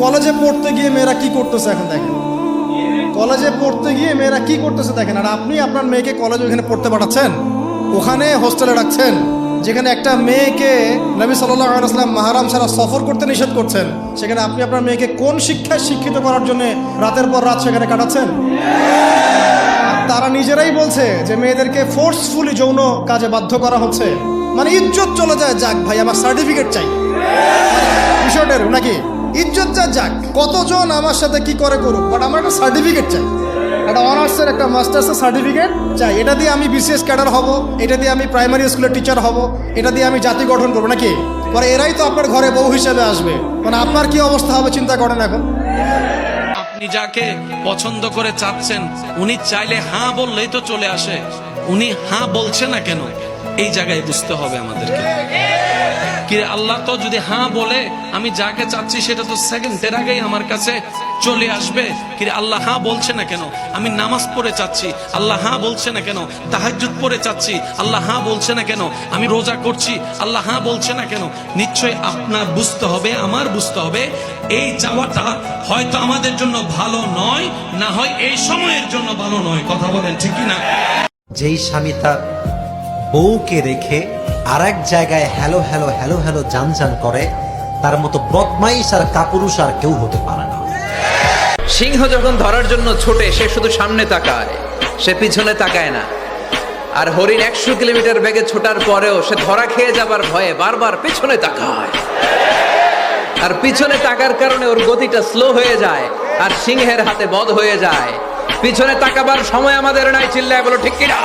কলেজে পড়তে গিয়ে মেয়েরা কি করতেছে এখন দেখেন? কলেজে পড়তে গিয়ে মেয়েরা কি করতেছে দেখেন? আর আপনি আপনার মেয়েকে কলেজে ওখানে পড়তে পাঠাচ্ছেন? ওখানে হোস্টেলে রাখছেন? যেখানে একটা মেয়েকে নবী সাল্লাহ মাহারাম সারা সফর করতে নিষেধ করছেন, সেখানে আপনি আপনার মেয়েকে কোন শিক্ষায় শিক্ষিত করার জন্য রাতের পর রাত সেখানে কাটাচ্ছেন? তারা নিজেরাই বলছে যে মেয়েদেরকে ফোর্সফুলি যৌন কাজে বাধ্য করা হচ্ছে। মানে ইজ্জত চলে যায়, যাক ভাই, আমার সার্টিফিকেট চাই। বিষয়টা নাকি? ইজ্জত যা যাক, কতজন আমার সাথে কি করে করুক? বাট আমার একটা সার্টিফিকেট চাই। একটা অনার্সের একটা মাস্টার্সের সার্টিফিকেট চাই। এটা দিয়ে আমি বিসিএস ক্যাডার হব, এটা দিয়ে আমি প্রাইমারি স্কুলের টিচার হব, এটা দিয়ে আমি জাতি গঠন করব, নাকি? পরে এরাই তো আপনার ঘরে বউ হিসেবে আসবে। মানে আপনার কি অবস্থা হবে, চিন্তা করেন এখন। আপনি যাকে পছন্দ করে চাচ্ছেন, উনি চাইলে হ্যাঁ বললেই তো চলে আসে। উনি হ্যাঁ বলছে না কেন? এই জায়গায় বুঝতে হবে আমাদেরকে। কি আল্লাহ তো যদি হ্যাঁ বলে, আমি যাকে চাচ্ছি সেটা তো সেকেন্ডের আগেই আমার কাছে চলে আসবে। কি আল্লাহ হ্যাঁ বলছে না কেন? আমি নামাজ পড়ে চাচ্ছি। আল্লাহ হ্যাঁ বলছে না কেন? তাহাজ্জুদ পড়ে চাচ্ছি। আল্লাহ হ্যাঁ বলছে না কেন? আমি রোজা করছি। আল্লাহ হ্যাঁ বলছে না কেন? নিশ্চয় আপনার বুঝতে হবে, আমার বুঝতে হবে, এই চাওয়াটা হয়তো আমাদের জন্য ভালো নয়, না হয় এই সময়ের জন্য ভালো নয়। কথা বলেন, ঠিক না? যেই স্বামী তার বউকে রেখে আর এক জায়গায় হ্যালো হ্যালো হ্যালো হ্যালো, জান জান করে, তার মতো বদমাইশ আর কাপুরুষ আর কেউ হতে পারে না। সিংহ যখন ধরার জন্য ছোটে, সে শুধু সামনে তাকায়, সে পিছনে তাকায় না। আর হরিণ একশো কিলোমিটার বেগে ছোটার পরেও সে ধরা খেয়ে যাবার ভয়ে বারবার পিছনে তাকায়। আর পিছনে তাকার কারণে ওর গতিটা স্লো হয়ে যায় আর সিংহের হাতে বধ হয়ে যায়। পিছনে তাকাবার সময় আমাদের নাই, চিল্লায় বলো, ঠিক কিনা?